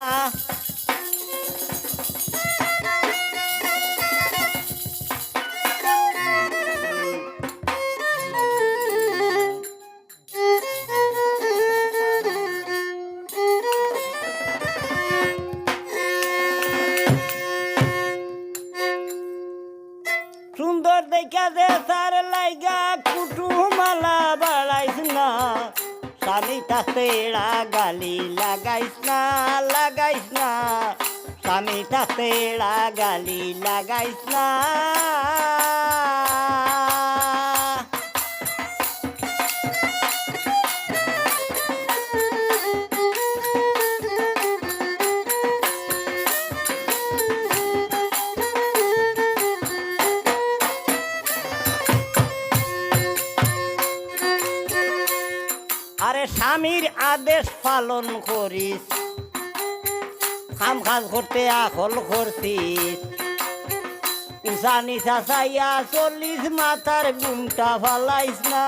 সুন্দর দেখা দে তার লাইগা কুটুমালা বাড়াইস না। স্বামী তেড়া গালি লাগাইস না লাগাইস না। স্বামীটা তেড়া গালি লাগাইস না। স্বামীর আদেশ পালন করিস। কাম কাজ করতে আখল করছিস। উষা নিশা চাইয়া চল্লিশ মাথার গুমটা ফালাইস না।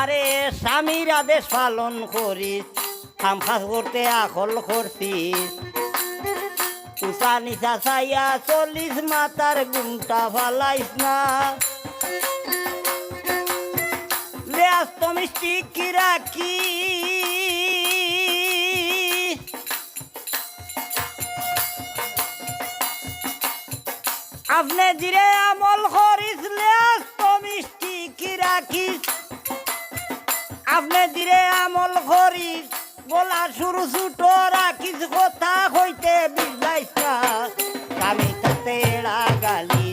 আরে স্বামীর আদেশ পালন করিস। কাম কাজ করতে আখল করছিস। নিশা চাইয়া চল্লিশ মাতার গুমটা ফালাইস না। ব্যস্ত মিষ্টি কি? রাখি আপনি জিরে আমল করিস ব্যস্ত মিষ্টি কি রাখিস আপনি দিরে আমল করিস বলা শুরু ছুটো রাখিস কথা হইতে বিজলাইস আমি তাতে গালি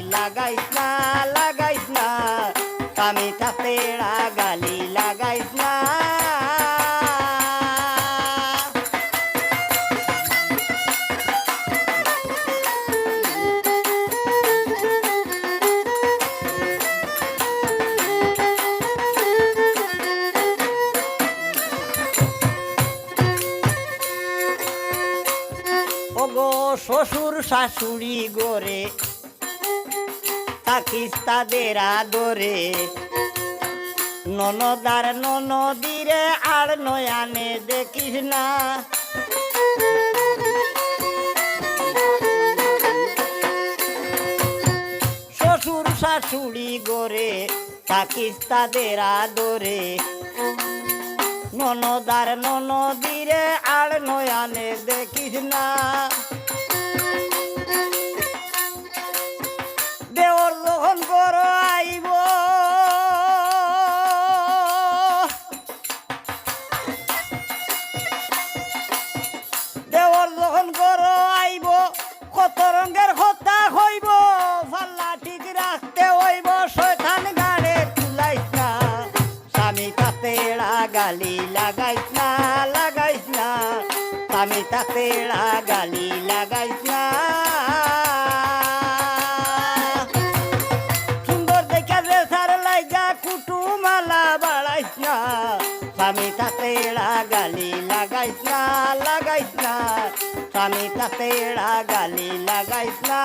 শ্বশুর শাশুড়ি গোরে থাকিস তাদের আদরে। ননদার ননদিরে আর নয়ানে দেখিস না। শ্বশুর শাশুড়ি গোরে থাকিস তাদের আদরে। ননদার ননদিরে আর নয়ানে দেখিস না। বড় আইব দেওর যখন বড় আইব কত রঙের কথা হইব, ফাল্লা ঠিক রাখতে হইব, শয়তান গাড়ে তুলাইস না, স্বামী তাতে গালি লাগাইস না লাগাইস না, স্বামী তাতে গালি লাগাইস না। বাড়াইস না স্বামী তাতে গালি লাগাইস না লাগাইস না স্বামী তাতে গালি লাগাইস না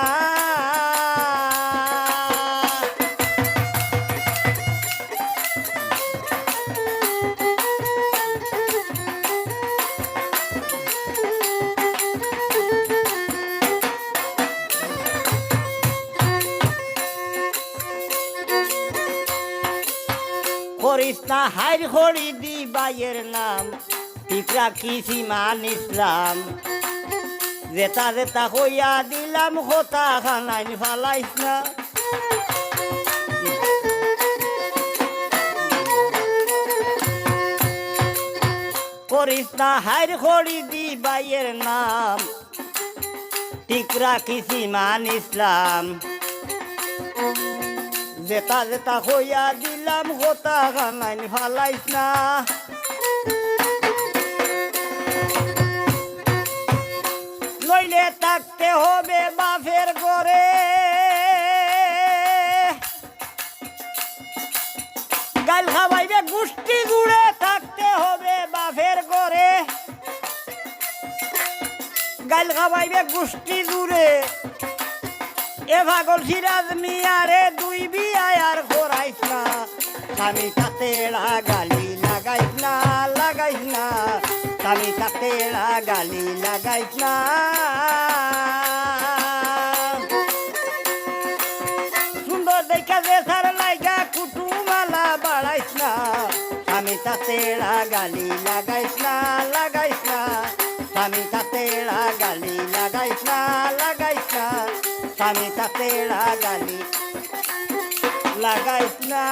করিস না হাইর হরি দি বাইয়ের নাম। পিকরা কি সীমান ইসলাম। জেতা জেতা হইয়া দিলাম হতা খানাইন ফালাইস না। করিস না হাইর হরি দি বাইয়ের নাম। টিকরা কি সীমান ইসলাম। জেতা জেতা হইয়া দিলাম গোতা গানাইন ফালাইস না। নইলে থাকতে হবে বাফের ঘরে। গাল খাওয়াইবে গুষ্টি গুড়ে থাকতে হবে বাফের ঘরে। গাল খাওয়াইবে গুষ্টি দূরে এ ভাগল সিরাজ মিয়ারে দুই বিয়ায় আর ঘোরাইস না। স্বামী তাতেরা গালি লাগাইস না লাগাইস না। স্বামী তাতেরা গালি লাগাইস না। সুন্দর দেখা যে সার লাইগা কুটুমালা বাড়াইস না। স্বামী তাতেরা গালি লাগাইস না লাগাইস না। স্বামী তাতেরা গালি লাগাইস না লাগাইস না স্বামী তাতেরা লাগালি লাগাইস না।